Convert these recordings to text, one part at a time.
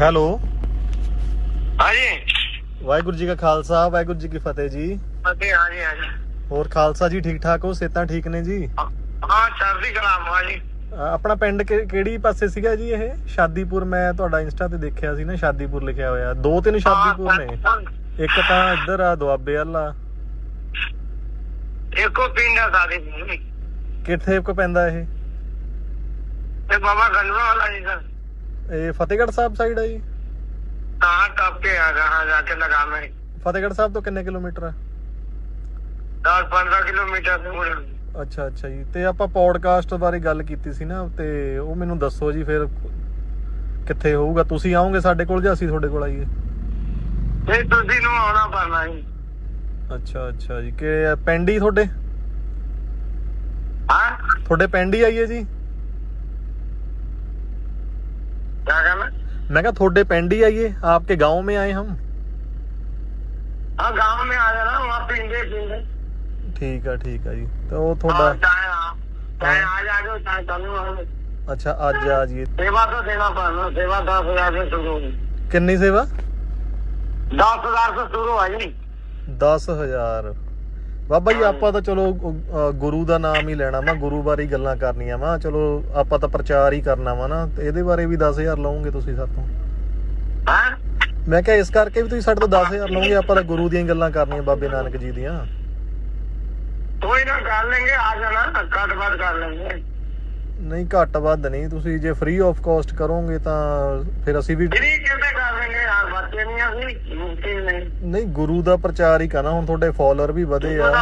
Hello. ਹਾਂਜੀ। ਵਾਹਿਗੁਰੂ ਜੀ ਕਾ ਖਾਲਸਾ ਵਾਹਿਗੁਰੂ ਜੀ ਕੀ ਫਤਿਹ ਜੀ। ਹਾਂਜੀ ਹਾਂਜੀ ਹਾਂਜੀ। ਹੋਰ ਖਾਲਸਾ ਜੀ ਠੀਕ ਠਾਕ ਹੋ? ਸਿਹਤਾਂ ਠੀਕ ਨੇ ਜੀ? ਹਾਂ ਚੜ੍ਹਦੀ ਕਲਾ ਮਾ ਜੀ। ਆਪਣਾ ਪਿੰਡ ਕਿਹੜੀ ਪਾਸੇ ਸੀਗਾ ਜੀ ਇਹ? ਸ਼ਾਦੀਪੁਰ ਮੈਂ ਤੁਹਾਡਾ ਇੰਸਟਾ ਤੇ ਦੇਖਿਆ ਸੀ ਨਾ ਸ਼ਾਦੀਪੁਰ ਲਿਖਿਆ ਹੋਇਆ। ਦੋ ਤਿੰਨ ਸ਼ਾਦੀਪੁਰ ਨੇ। ਇੱਕ ਤਾਂ ਇੱਧਰ ਆ ਦੁਆਬੇ ਵਾਲਾ ਇੱਕੋ ਪਿੰਡ ਆ ਸਾਡੇ ਕਿੱਥੇ ਕੋ ਪੈਂਦਾ ਇਹ? ਤੇ ਬਾਬਾ ਗੰਡਵਾ ਵਾਲਾ ਜੀ ਸਰ। ਇਹ ਫਤਿਹਗੜ੍ਹ ਸਾਹਿਬ ਸਾਈਡ ਆ ਜੀ? ਤਾਂ ਟੱਪ ਕੇ ਆ ਜਹਾਂ ਜਾ ਕੇ ਲਗਾ ਮੈਂ ਫਤਿਹਗੜ੍ਹ ਸਾਹਿਬ ਤੋਂ ਕਿੰਨੇ ਕਿਲੋਮੀਟਰ ਆ? 10 15 ਕਿਲੋਮੀਟਰ ਦੂਰ ਅੱਛਾ ਅੱਛਾ ਜੀ। ਤੇ ਆਪਾਂ ਪੌਡਕਾਸਟ ਬਾਰੇ ਗੱਲ ਕੀਤੀ ਸੀ ਨਾ ਤੇ ਉਹ ਮੈਨੂੰ ਦੱਸੋ ਜੀ ਫਿਰ ਕਿੱਥੇ ਹੋਊਗਾ। ਤੁਸੀਂ ਆਓਗੇ ਸਾਡੇ ਕੋਲ ਜਾਂ ਅਸੀਂ ਤੁਹਾਡੇ ਕੋਲ ਆਈਏ? ਤੇ ਤੁਸੀਂ ਨੂੰ ਆਉਣਾ ਪੜਨਾ ਜੀ ਅੱਛਾ ਅੱਛਾ ਜੀ। ਕਿ ਪਿੰਡ ਹੀ ਤੁਹਾਡੇ? ਹਾਂ? ਤੁਹਾਡੇ ਪਿੰਡ ਹੀ ਆਈਏ ਜੀ? मैं कहा थोड़े पेंड ही आइए आपके गाँव में आए हम? हाँ, गाँव में आ ठीक है ठीक है जी। तो थोड़ा हाँ, हाँ। अच्छा आ जाइए सेवा तो सेवा दस हज़ार से शुरू होगी कितनी सेवा? दस हज़ार से शुरू है जी। दस हज़ार। ਬਾਬਾ ਜੀ ਆਪਾਂ ਤਾਂ ਚਲੋ ਗੁਰੂ ਦਾ ਨਾਮ ਹੀ ਲੈਣਾ ਵਾ ਗੁਰੂ ਬਾਰੇ ਹੀ ਗੱਲਾਂ ਕਰਨੀਆਂ ਵਾ। ਚਲੋ ਆਪਾਂ ਤਾਂ ਪ੍ਰਚਾਰ ਹੀ ਕਰਨਾ ਵਾ ਨਾ। ਇਹਦੇ ਬਾਰੇ ਵੀ 10000 ਲਓਗੇ ਤੁਸੀਂ ਸਾਡੇ ਤੋਂ ਹਾਂ? ਮੈਂ ਕਿਹਾ ਇਸ ਕਰਕੇ ਵੀ ਤੁਸੀਂ ਸਾਡੇ ਤੋਂ 10000 ਲਓਗੇ ਆਪਾਂ ਤਾਂ ਗੁਰੂ ਦੀਆਂ ਗੱਲਾਂ ਕਰਨੀਆਂ ਬਾਬੇ ਨਾਨਕ ਜੀ ਦੀਆਂ। ਕੋਈ ਨਾ ਕਰ ਲਾਂਗੇ ਆ ਜਾਣਾ ਘੱਟ ਵੱਧ ਕਰ ਲਾਂਗੇ। ਨਹੀਂ ਘੱਟ ਵੱਧ ਨਹੀਂ। ਤੁਸੀਂ ਜੇ ਫ੍ਰੀ ਆਫ ਕਾਸਟ ਕਰੋਗੇ ਤਾਂ ਫਿਰ ਅਸੀਂ ਵੀ ਜਿਹੜੀ ਕਿਤੇ ਕਰ ਲਾਂਗੇ ਯਾਰ ਬੱਚੇ ਨਹੀਂ ਅਸੀਂ। ਸੁਣਦੇ ਨਹੀਂ ਗੁਰੂ ਦਾ ਪ੍ਰਚਾਰ ਹੀ ਕਰਨਾ ਹੁਣ ਤੁਹਾਡੇ ਫਾਲੋਅਰ ਵੀ ਵਧੇ ਆ।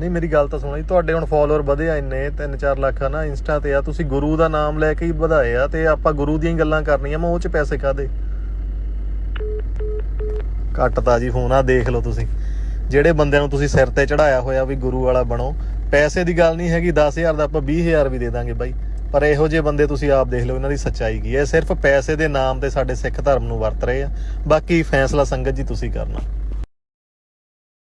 ਨਹੀਂ ਮੇਰੀ ਗੱਲ ਤਾਂ ਸੁਣੋ ਜੀ ਤੁਹਾਡੇ ਹੁਣ ਫਾਲੋਅਰ ਵਧੇ ਆ ਇੰਨੇ 3-4 ਲੱਖ ਆ ਨਾ ਇੰਸਟਾ ਤੇ ਆ ਤੁਸੀਂ ਗੁਰੂ ਦਾ ਨਾਮ ਲੈ ਕੇ ਹੀ ਵਧਾਏ ਆ ਤੇ ਆਪਾਂ ਗੁਰੂ ਦੀਆਂ ਹੀ ਗੱਲਾਂ ਕਰਨੀਆਂ ਮੈਂ ਉਹ ਚ ਪੈਸੇ ਖਾਦੇ ਕੱਟਤਾ ਜੀ ਫੋਨ ਦੇਖ ਲਓ ਤੁਸੀਂ। ਜਿਹੜੇ ਬੰਦਿਆਂ ਨੂੰ ਤੁਸੀਂ ਸਿਰ ਤੇ ਚੜਾਇਆ ਹੋਇਆ ਵੀ ਗੁਰੂ ਵਾਲਾ ਬਣੋ ਪੈਸੇ ਦੀ ਗੱਲ ਨਹੀਂ ਹੈਗੀ 10000 ਦਾ ਆਪਾਂ 20000 ਵੀ ਦੇ ਦਾਂਗੇ ਬਾਈ। ਪਰ ਇਹੋ ਜਿਹੇ ਬੰਦੇ ਤੁਸੀਂ ਆਪ ਦੇਖ ਲਓ, ਇਹਨਾਂ ਦੀ ਸੱਚਾਈ ਕੀ ਹੈ। ਸਿਰਫ ਪੈਸੇ ਦੇ ਨਾਮ ਤੇ ਸਾਡੇ ਸਿੱਖ ਧਰਮ ਨੂੰ ਵਰਤ ਰਹੇ ਆ। ਬਾਕੀ ਫੈਸਲਾ ਸੰਗਤ ਜੀ ਤੁਸੀਂ ਕਰਨਾ।